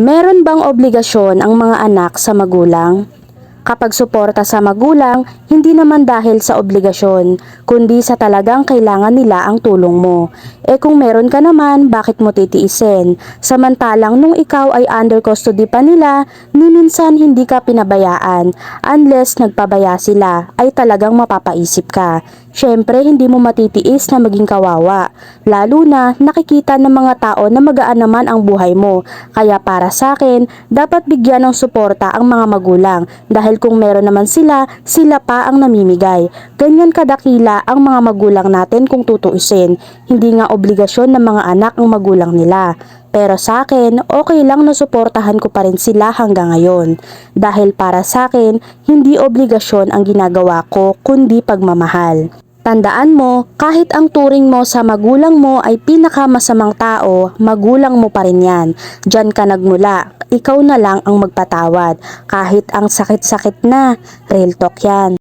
Meron bang obligasyon ang mga anak sa magulang? Kapag suporta sa magulang, hindi naman dahil sa obligasyon, kundi sa talagang kailangan nila ang tulong mo. E kung meron ka naman, bakit mo titiisin? Samantalang nung ikaw ay under custody pa nila, ni minsan hindi ka pinabayaan. Unless nagpabaya sila, ay talagang mapapaisip ka. Syempre, hindi mo matitiis na maging kawawa. Lalo na nakikita ng mga tao na magaan naman ang buhay mo. Kaya para sa akin, dapat bigyan ng suporta ang mga magulang dahil kung meron naman sila, sila pa ang namimigay. Ganyan kadakila ang mga magulang natin kung tutuusin. Hindi nga obligasyon ng mga anak ang magulang nila. Pero sa akin, okay lang na suportahan ko pa rin sila hanggang ngayon. Dahil para sa akin, hindi obligasyon ang ginagawa ko kundi pagmamahal. Tandaan mo, kahit ang turing mo sa magulang mo ay pinakamasamang tao, magulang mo pa rin yan. Diyan ka nagmula. Ikaw na lang ang magpatawad. Kahit ang sakit-sakit na, real talk yan.